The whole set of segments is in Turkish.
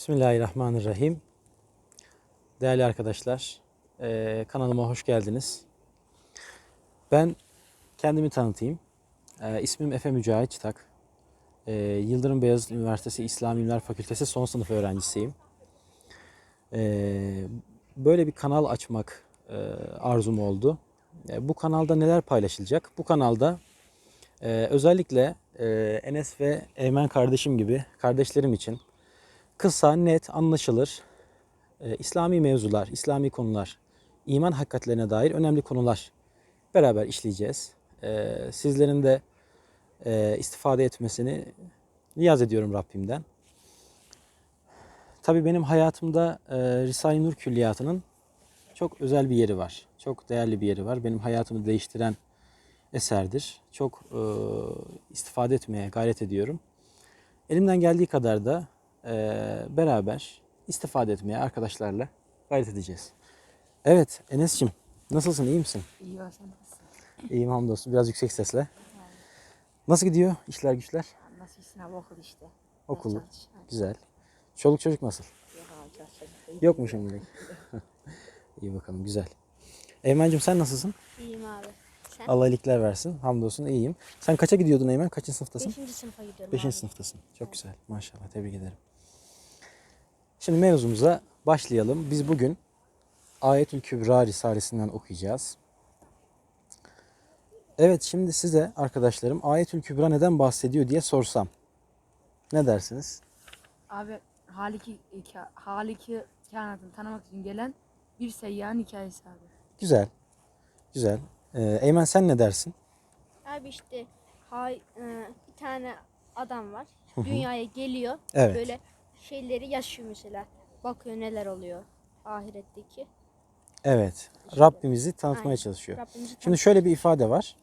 Bismillahirrahmanirrahim. Değerli arkadaşlar, eee, kanalıma hoş geldiniz. Ben kendimi tanıtayım. Eee, ismim Efe Mücahit Çıtak. Eee, Yıldırım Beyazıt Üniversitesi İslam İlimler Fakültesi son sınıf öğrencisiyim. Böyle bir kanal açmak arzum oldu. Bu kanalda neler paylaşılacak? Bu kanalda özellikle Enes ve Eymen kardeşim gibi kardeşlerim için kısa, net, anlaşılır e, İslami mevzular, İslami konular, iman hakikatlerine dair önemli konular beraber işleyeceğiz. E, sizlerin de e, istifade etmesini niyaz ediyorum Rabbimden. Tabii benim hayatımda e, Risale-i Nur Külliyatı'nın çok özel bir yeri var. Çok değerli bir yeri var. Benim hayatımı değiştiren eserdir. Çok e, istifade etmeye gayret ediyorum. Elimden geldiği kadar da beraber istifade etmeye arkadaşlarla gayret edeceğiz. Evet Enes'cim nasılsın iyi misin? İyi sen nasılsın? İyiyim hamdolsun biraz yüksek sesle. Nasıl gidiyor işler güçler? Nasıl sınav okul işte. Okul güzel. Çoluk çocuk nasıl? Yok mu şimdilik? iyi bakalım güzel. Eymen'cim sen nasılsın? İyiyim abi. Sen? Allah iyilikler versin. Hamdolsun iyiyim. Sen kaça gidiyordun Eymen? Kaçıncı sınıftasın? Beşinci sınıfa gidiyorum Beşinci abi. sınıftasın. Çok güzel. Maşallah. Tebrik ederim. Şimdi mevzumuza başlayalım. Biz bugün Ayetül Kübra Risalesinden okuyacağız. Evet şimdi size arkadaşlarım Ayetül Kübra neden bahsediyor diye sorsam. Ne dersiniz? Abi Haliki, Haliki kainatını tanımak için gelen bir seyyahın hikayesi abi. Güzel. Güzel. Ee, Eymen sen ne dersin? Abi işte hay, e, bir tane adam var. Dünyaya geliyor. Evet. Böyle şeyleri yaşıyor mesela. Bakıyor neler oluyor ahiretteki. Evet. Rabbimizi tanıtmaya Aynen. çalışıyor. Rabbimizi Şimdi şöyle bir ifade var.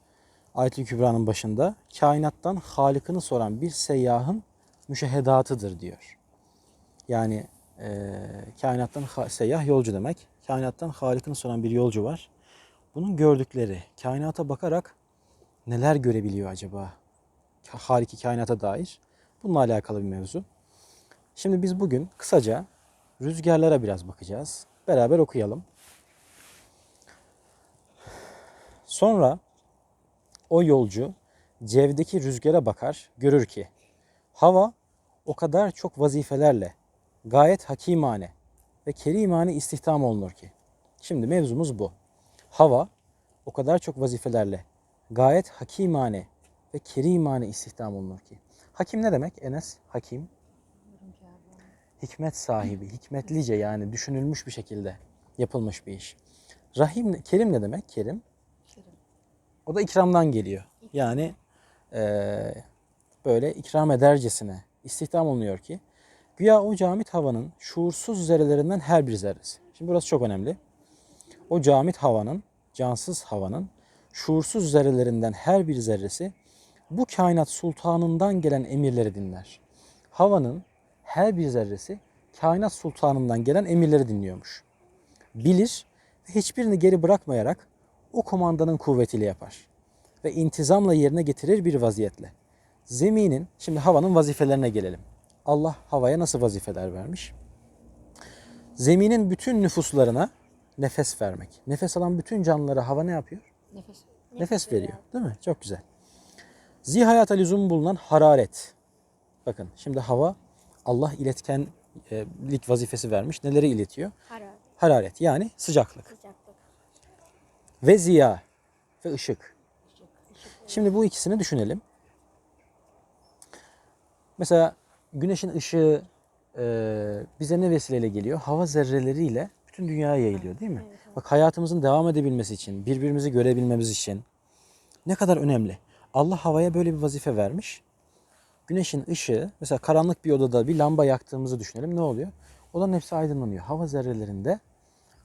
Ayet-i Kübra'nın başında kainattan Halık'ını soran bir seyyahın müşehedatıdır diyor. Yani eee, kainattan seyyah yolcu demek. Kainattan Halık'ını soran bir yolcu var. Bunun gördükleri, kainata bakarak neler görebiliyor acaba? Haliki kainata dair. Bununla alakalı bir mevzu. Şimdi biz bugün kısaca rüzgarlara biraz bakacağız. Beraber okuyalım. Sonra o yolcu cevdeki rüzgara bakar, görür ki hava o kadar çok vazifelerle gayet hakimane ve kerimane istihdam olunur ki. Şimdi mevzumuz bu. Hava o kadar çok vazifelerle gayet hakimane ve kerimane istihdam olunur ki. Hakim ne demek Enes? Hakim. Hikmet sahibi, hikmetlice yani düşünülmüş bir şekilde yapılmış bir iş. Rahim, kerim ne demek? Kerim o da ikramdan geliyor. Yani eee, böyle ikram edercesine istihdam olunuyor ki güya o camit havanın şuursuz zerrelerinden her bir zerresi. Şimdi burası çok önemli. O camit havanın, cansız havanın şuursuz zerrelerinden her bir zerresi bu kainat sultanından gelen emirleri dinler. Havanın her bir zerresi kainat sultanından gelen emirleri dinliyormuş. Bilir ve hiçbirini geri bırakmayarak o komandanın kuvvetiyle yapar ve intizamla yerine getirir bir vaziyetle. Zeminin, şimdi havanın vazifelerine gelelim. Allah havaya nasıl vazifeler vermiş? Zeminin bütün nüfuslarına nefes vermek. Nefes alan bütün canlılara hava ne yapıyor? Nefes. Nefes veriyor. Değil mi? Çok güzel. Zihayata lüzum bulunan hararet. Bakın şimdi hava Allah iletkenlik vazifesi vermiş. Neleri iletiyor? Hararet, Hararet yani sıcaklık. sıcaklık. Ve ziya ve ışık. Şimdi bu ikisini düşünelim. Mesela güneşin ışığı e, bize ne vesileyle geliyor? Hava zerreleriyle bütün dünyaya yayılıyor değil mi? Bak hayatımızın devam edebilmesi için, birbirimizi görebilmemiz için ne kadar önemli. Allah havaya böyle bir vazife vermiş. Güneşin ışığı, mesela karanlık bir odada bir lamba yaktığımızı düşünelim. Ne oluyor? Odanın hepsi aydınlanıyor. Hava zerrelerinde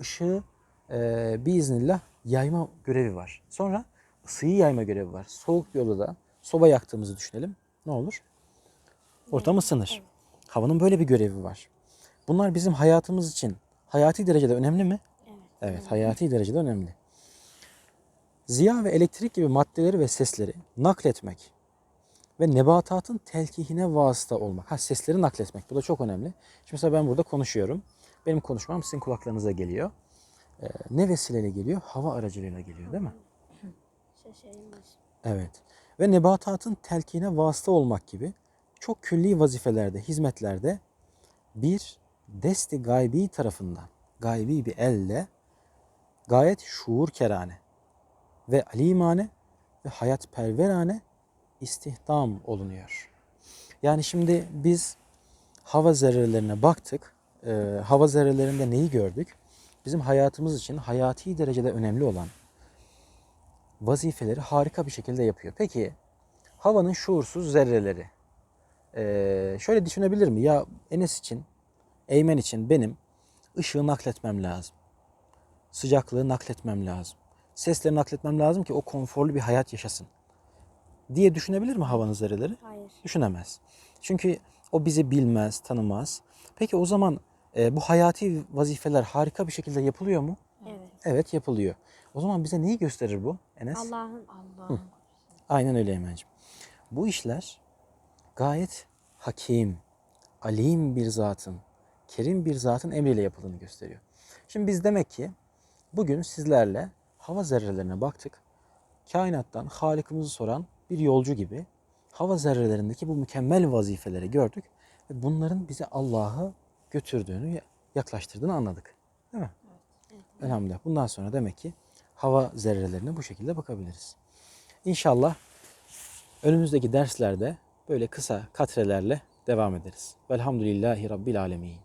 ışığı e, biiznillah yayma görevi var. Sonra ısıyı yayma görevi var. Soğuk bir odada soba yaktığımızı düşünelim. Ne olur? Ortam ısınır. Havanın böyle bir görevi var. Bunlar bizim hayatımız için hayati derecede önemli mi? Evet. Evet, hayati derecede önemli. Ziya ve elektrik gibi maddeleri ve sesleri nakletmek ve nebatatın telkihine vasıta olmak. Ha sesleri nakletmek. Bu da çok önemli. Şimdi mesela ben burada konuşuyorum. Benim konuşmam sizin kulaklarınıza geliyor. Ee, ne vesileyle geliyor? Hava aracılığıyla geliyor değil mi? Evet. Ve nebatatın telkine vasıta olmak gibi çok külli vazifelerde, hizmetlerde bir desti gaybi tarafından, gaybi bir elle gayet şuur kerane ve alimane ve hayat perverane istihdam olunuyor. Yani şimdi biz hava zerrelerine baktık. Ee, hava zerrelerinde neyi gördük? Bizim hayatımız için hayati derecede önemli olan vazifeleri harika bir şekilde yapıyor. Peki havanın şuursuz zerreleri ee, şöyle düşünebilir mi? Ya Enes için, Eymen için benim ışığı nakletmem lazım. Sıcaklığı nakletmem lazım. Sesleri nakletmem lazım ki o konforlu bir hayat yaşasın. Diye düşünebilir mi havanın zerreleri? Hayır. Düşünemez. Çünkü o bizi bilmez, tanımaz. Peki o zaman e, bu hayati vazifeler harika bir şekilde yapılıyor mu? Evet. Evet yapılıyor. O zaman bize neyi gösterir bu Enes? Allah'ın Allah'ım. Aynen öyle Eymen'ciğim. Bu işler gayet hakim, alim bir zatın, kerim bir zatın emriyle yapıldığını gösteriyor. Şimdi biz demek ki bugün sizlerle hava zerrelerine baktık. Kainattan Halikimizi soran bir yolcu gibi hava zerrelerindeki bu mükemmel vazifeleri gördük ve bunların bizi Allah'a götürdüğünü, yaklaştırdığını anladık. Değil mi? Elhamdülillah. Bundan sonra demek ki hava zerrelerine bu şekilde bakabiliriz. İnşallah önümüzdeki derslerde böyle kısa katrelerle devam ederiz. Velhamdülillahi Rabbil Alemin.